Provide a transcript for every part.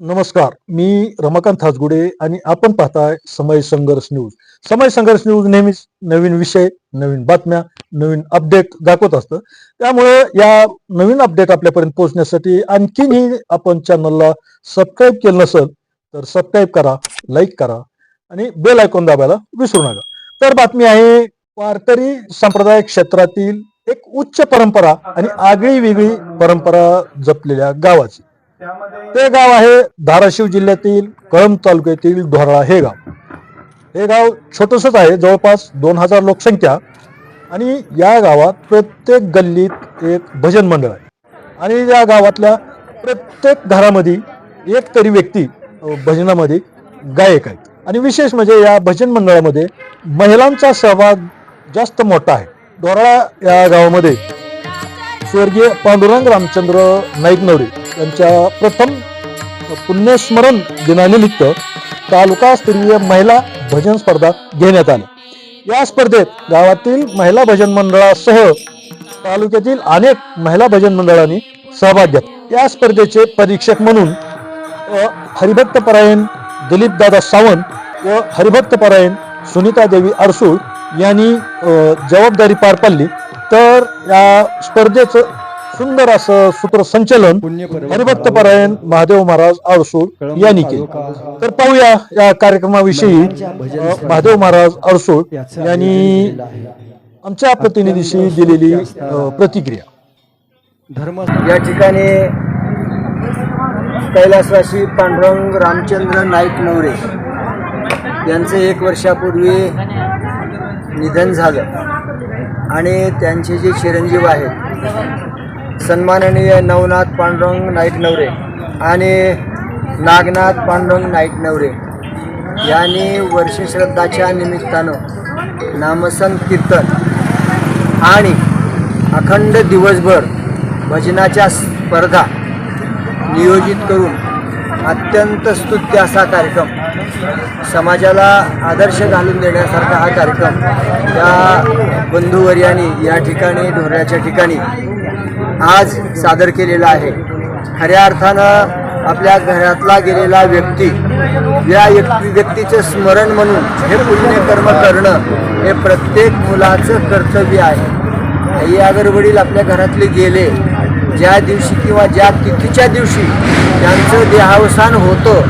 नमस्कार. मी रमाकांत हासगुडे आणि आपण पाहताय समय संघर्ष न्यूज. समय संघर्ष न्यूज नेहमीच नवीन विषय नवीन बातम्या नवीन अपडेट दाखवत असतं. त्यामुळे या नवीन अपडेट आपल्यापर्यंत पोहोचण्यासाठी आणखीनही आपण चॅनलला सबस्क्राईब केलं नसेल तर सबस्क्राईब करा लाईक करा आणि बेल आयकॉन दाबायला विसरू नका. तर बातमी आहे वारकरी संप्रदाय क्षेत्रातील एक उच्च परंपरा आणि आगळी वेगळी परंपरा जपलेल्या गावाची. ते गाव आहे धाराशिव जिल्ह्यातील कळंब तालुक्यातील ढोराळा हे गाव. हे गाव छोटंसंच आहे जवळपास दोन हजार लोकसंख्या. आणि या गावात प्रत्येक गल्लीत एक भजन मंडळ आहे. आणि या गावातल्या प्रत्येक घरामध्ये एक तरी व्यक्ती भजनामध्ये गायक आहेत. आणि विशेष म्हणजे या भजन मंडळामध्ये महिलांचा सहभाग जास्त मोठा आहे. ढोराळा या गावामध्ये स्वर्गीय पांडुरंग रामचंद्र नाईकनवरे यांच्या प्रथम पुण्यस्मरण दिनानिमित्त तालुकास्तरीय महिला भजन स्पर्धा घेण्यात आल्या या स्पर्धेत गावातील महिला भजन मंडळासह तालुक्यातील अनेक महिला भजन मंडळांनी सहभाग घेतला. या स्पर्धेचे परीक्षक म्हणून अ, हरिभक्त परायण दिलीपदादा सावंत व हरिभक्त परायण सुनीता देवी अरसूळ यांनी जबाबदारी पार पाडली. तर या स्पर्धेचं सुंदर असं सूत्रसंचलन हरिभक्त परायण महादेव महाराज अरसूळ यांनी केले. तर पाहूया या कार्यक्रमाविषयी महादेव महाराज अरसूळ यांनी आमच्या प्रतिनिधीशी दिलेली प्रतिक्रिया. धर्म या ठिकाणी कैलासवासी पांडुरंग रामचंद्र नाईक नवरे यांचं एक वर्षापूर्वी निधन झालं. आणि त्यांचे जे चिरंजीव आहेत सन्माननीय नवनाथ पांडुरंग नाईक नवरे आणि नागनाथ पांडुरंग नाईक नवरे यांनी वर्षश्रद्धाच्या निमित्तानं नामसन कीर्तन आणि अखंड दिवसभर भजनाच्या स्पर्धा नियोजित करून अत्यंत स्तुत्य असा कार्यक्रम समाजाला आदर्श घालून देण्यासारखा हा कार्यक्रम या बंधुवर्याने या ठिकाणी ढोऱ्याच्या ठिकाणी आज सादर केलेला आहे. खऱ्या अर्थानं आपल्या घरातला गेलेला व्यक्ती या व्यक्ती व्यक्तीचं स्मरण म्हणून हे पुण्यकर्म करणं हे प्रत्येक मुलाचं कर्तव्य आहे. आई अगर वडील आपल्या घरातले गेले ज्या दिवशी किंवा ज्या तिथीच्या दिवशी त्यांचं देहावसान होतं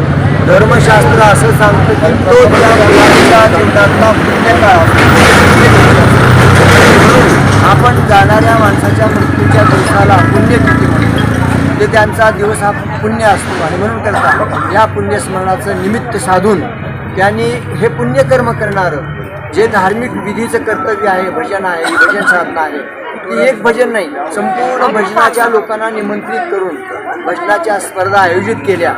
धर्मशास्त्र असं सांगतं की तो त्या जीवनातला पुण्यकाळ आपण जाणाऱ्या त्यांचा दिवस हा पुण्य असतो आणि म्हणून करता या पुण्यस्मरणाचं निमित्त साधून त्यांनी हे पुण्यकर्म करणारं जे धार्मिक विधीचं कर्तव्य आहे भजन आहे भजन साधना आहे ती एक भजन नाही संपूर्ण भजनाच्या लोकांना निमंत्रित करून भजनाच्या स्पर्धा आयोजित केल्या.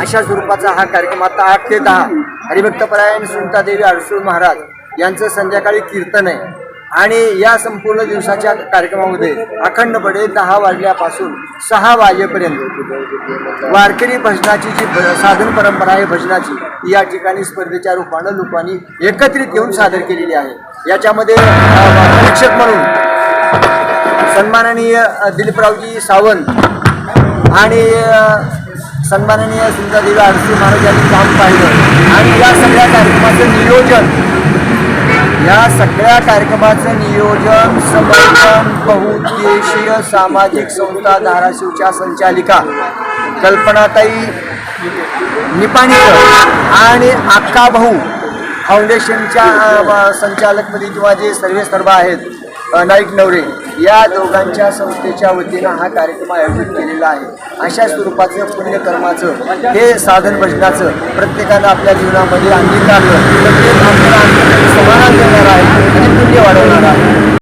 अशा स्वरूपाचा हा कार्यक्रम आता आठ ते दहा हरिभक्तपरायण सुनतादेवी अडसूळ महाराज यांचं संध्याकाळी कीर्तन आहे. आणि या संपूर्ण दिवसाच्या कार्यक्रमामध्ये अखंडपणे दहा वाजल्यापासून सहा वाजेपर्यंत वारकरी भजनाची जी भ- साधन परंपरा आहे भजनाची या ठिकाणी स्पर्धेच्या रूपानं लोकांनी एकत्रित येऊन सादर केलेली आहे. याच्यामध्ये परीक्षक म्हणून सन्माननीय दिलीपरावजी सावंत आणि सन्माननीय सुंदरदेवी आरसी महाराज यांनी काम पाहिलं. आणि या सगळ्या कार्यक्रमाचं नियोजन या सगळ्या कार्यक्रमाचं नियोजन समर्थन बहुउद्देशीय सामाजिक संस्था धाराशिवच्या संचालिका कल्पनाताई निपाणीकर आणि आक्का भाऊ फाउंडेशनच्या संचालकमध्ये संचालकपदी किंवा जे सर्वे सर्व आहेत नाईक नवरे. या दोघांच्या संस्थेच्या वतीनं हा कार्यक्रम आयोजित केलेला आहे. अशा स्वरूपाचं पुण्यकर्माचं हे साधन भजनाचं प्रत्येकानं आपल्या जीवनामध्ये अंगीकारलं प्रत्येक आपल्याला समाधान देणार आहे आणि पुण्य वाढवणार आहे.